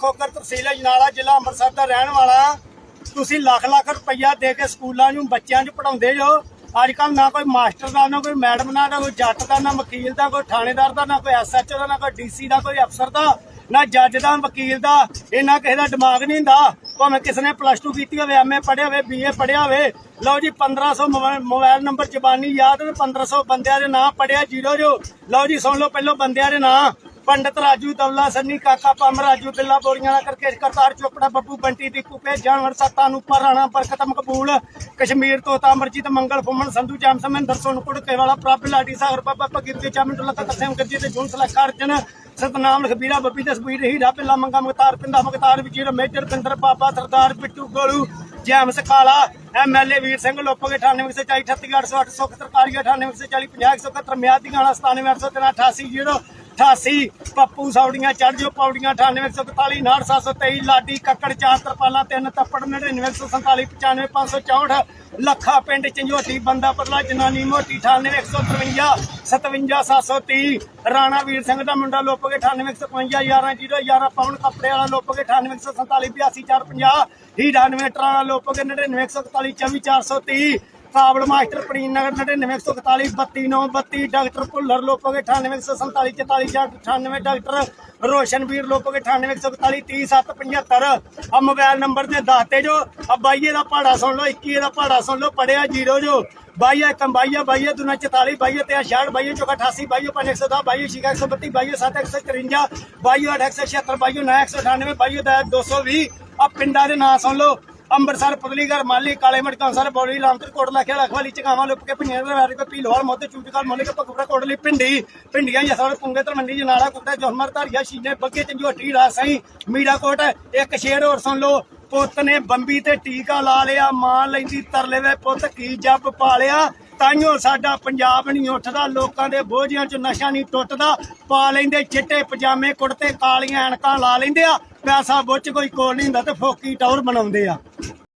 ਖੋਕਰ ਤਹਿਸੀਲ ਅਜਨਾਲਾ ਜ਼ਿਲ੍ਹਾ ਅੰਮ੍ਰਿਤਸਰ ਦਾ ਰਹਿਣ ਵਾਲਾ। ਤੁਸੀਂ ਲੱਖ ਲੱਖ ਰੁਪਈਆ ਦੇ ਕੇ ਸਕੂਲਾਂ ਨੂੰ, ਬੱਚਿਆਂ ਨੂੰ ਪੜਾਉਂਦੇ ਜੋ। ਅੱਜ ਕੱਲ ਨਾ ਕੋਈ ਮਾਸਟਰ ਦਾ, ਨਾ ਕੋਈ ਮੈਡਮ ਦਾ, ਨਾ ਕੋਈ ਜੱਟ ਦਾ, ਨਾ ਵਕੀਲ ਦਾ, ਕੋਈ ਥਾਣੇਦਾਰ ਦਾ, ਨਾ ਕੋਈ ਐਸਐਚਓ ਦਾ, ਨਾ ਕੋਈ ਡੀਸੀ ਦਾ, ਕੋਈ ਅਫਸਰ ਦਾ, ਨਾ ਜੱਜ ਦਾ ਵਕੀਲ ਦਾ ਇਹਨਾਂ ਕਿਸੇ ਦਾ ਦਿਮਾਗ ਨਹੀਂ ਹੁੰਦਾ। ਭਾਵੇਂ ਕਿਸੇ ਨੇ ਪਲੱਸ 2 ਕੀਤੀ ਹੋਵੇ ਐਮਏ ਪੜ੍ਹਿਆ ਹੋਵੇ ਬੀਏ ਪੜ੍ਹਿਆ ਹੋਵੇ, ਲਓ ਜੀ 1500 ਮੋਬਾਈਲ- ਮੋਬਾਈਲ ਨੰਬਰ ਜ਼ਬਾਨੀ ਯਾਦ ਤੇ 1500 ਬੰਦਿਆਂ ਦੇ ਨਾਂ ਪੜਿਆ ਜੀਰੋ ਜੋ ਲਓ ਜੀ ਸੁਣ ਲਓ ਪਹਿਲਾਂ ਬੰਦਿਆਂ ਦੇ ਨਾਂ। ਪੰਡਤ ਰਾਜੂ ਦਵਲਾ ਸੰਨੀ ਕਾਕਾ, ਪੰਮ ਰਾਜੂ, ਬਿੱਲਾ ਬੋਰੀਆਂ ਕਰਕੇਸ਼ ਕਰਤਾਰ ਚੋਪੜਾ ਬੱਬੂ ਬੰਟੀ ਦੀਪੂ ਪੇ ਜਾਨਵਰ ਸੱਤਾ ਨੂੰ ਰਾਣਾ ਬਰਕਤ ਮਕਬੂਲ, ਕਸ਼ਮੀਰ ਤੋਤਾ ਅਮਰਜੀਤ ਮੰਗਲ, ਫੁੰਮਣ ਸੰਧੂ, ਜੈਮ ਸਮਿੰਦਰ ਸੋਨਕੁੜ ਕੇਵਾਲਾ ਪ੍ਰਭ ਲਾਡੀ ਸਾਗਰ ਬਾਬਾ ਭਗੀਰ ਦੇ ਚਾਮਿੰਟ ਲਤਾ ਤਸਮ ਗੱਜੀ ਤੇ ਜੁਨ ਸਲਖਾ ਅਰਜਨ, ਸਤਨਾਮ ਲਖਬੀਰਾ, ਬੱਬੀ ਤਸਵੀਰ Heera Pilla, Manga Magtar Pinda Magtar, Vajir, major Pindar Baba, Sardar Bittu Golu James Kala MLA Veer Singh Lopoke 9840 38808 Sukh ਸਰਕਾਰੀ 9840 50 ਮਿਆਦ ਦੀ ਗਾਣਾ 97888 88 ਪੱਪੂ ਸੌੜੀਆਂ ਚੜ ਜੋ ਪੌੜੀਆਂ 9841 98723 ਲਾਡੀ ਕੱਕੜ, ਚਾਰ ਤਰਪਾਲਾਂ, ਤਿੰਨ ਤੱਪੜ 99147 95564 ਲੱਖਾ ਪਿੰਡ ਚੰਜੋਟੀ ਬੰਦਾ ਪਤਲਾ ਜਨਾਨੀ ਮੋਟੀ 98153 57730 ਰਾਣਾ ਵੀਰ ਸਿੰਘ ਦਾ ਮੁੰਡਾ ਲੋਪੋਗੇ 9855 11 11 ਪਵਨ ਕੱਪੜੇ ਵਾਲਾ ਲੁੱਪ ਲੋਪੋਗੇ 9847 82450 ਹੀ 98 ਟਰਾਣਾ ਲੋਪੋਗੇ 99141 24430 ਕਾਬਲ ਮਾਸਟਰ ਪ੍ਰੀਨ ਨਗਰ 99141 32932 ਡਾਕਟਰ ਭੁੱਲਰ ਲੋਪੋਗੇ 9847 44 98 ਡਾਕਟਰ ਰੋਸ਼ਨਵੀਰ ਲੋਪੋਗੇ 9841 30775 ਆ ਮੋਬਾਈਲ ਨੰਬਰ ਤੇ ਦੱਸਤੇ ਜੋ ਆ ਬਾਈਏ ਦਾ ਪਹਾੜਾ ਸੁਣ ਲਓ 21 ਦਾ ਪਹਾੜਾ ਸੁਣ ਲਓ ਪੜਿਆ ਜੀਰੋ ਜੋ ਬਾਈਆ ਕੰਬਾਈਆ ਬਾਈਆ ਦੁਨਾ 44 ਬਾਈਆ ਤੇ 66 ਬਾਈਆ ਚੋਕਾ 88 ਬਾਈਆ 510 ਬਾਈਆ ਸ਼ਿਕਾ 132 ਬਾਈਆ 7153 ਬਾਈਆ 876 ਬਾਈਆ 998 ਬਾਈਆ ਦਾ 220 ਆ ਪਿੰਡਾਂ ਦੇ ਨਾਂ ਸੁਣ ਲਓ ਅੰਮ੍ਰਿਤਸਰ ਪੁਤਲੀਗੜ ਮਾਲੀ, ਕਾਲੇ ਮਟਕਾਂਸਰ ਬੋਲੀ ਲਾਮਤਰ ਕੋਟ ਲਖਿਆ ਲਖਵਾਲੀ ਚਕਾਵਾਂ ਲੁੱਪ ਕੇ ਪਿੰਨੀਆਂ ਦੇ ਵਾਰੀ ਕੋ ਪੀਲਵਾਲ ਮੋਤੇ ਚੂਟਕਾਲ ਮੋਲੇ ਕੇ ਪਕੜਾ ਕੋਟਲੀ ਪਿੰਡੀ ਪਿੰਡੀਆਂ ਜਸਵੜ ਪੁੰਗੇ ਤਰਮੰਡੀ ਜਨਾਲਾ ਕੁੱਟਾ ਜੋਹਮਰ ਧਾਰੀਆ, ਸ਼ੀਨੇ, ਬੱਗੇ ਚੰਜੋਟੀ ਰਾਸਈ ਮੀਰਾ ਕੋਟ, ਇੱਕ ਸ਼ੇਰ, ਹੋਰ ਸੁਣ ਲਓ। ਪੁੱਤ ਨੇ ਬੰਬੀ ਤੇ ਟੀਕਾ ਲਾ ਲਿਆ, ਮਾਂ ਲੈਂਦੀ ਤਰਲੇ ਵੇ ਪੁੱਤ ਕੀ ਜੱਬ ਪਾਲਿਆ? ਤਾਈਓ ਸਾਡਾ ਪੰਜਾਬ ਨਹੀਂ ਉੱਠਦਾ, ਲੋਕਾਂ ਦੇ ਬੋਝਿਆਂ 'ਚ ਨਸ਼ਾ ਨਹੀਂ ਟੁੱਟਦਾ। ਪਾ ਲੈਂਦੇ ਚਿੱਟੇ ਪਜਾਮੇ, ਕੁੜਤੇ ਕਾਲੀਆਂ ਐਨਕਾਂ ਲਾ ਲੈਂਦੇ ਆ। ਪੈਸਾ ਬੁੱਚ ਕੋਈ ਕੋਲ ਨਹੀਂ ਹੁੰਦਾ ਤੇ ਫੋਕੀ ਟੌਰ ਬਣਾਉਂਦੇ ਆ।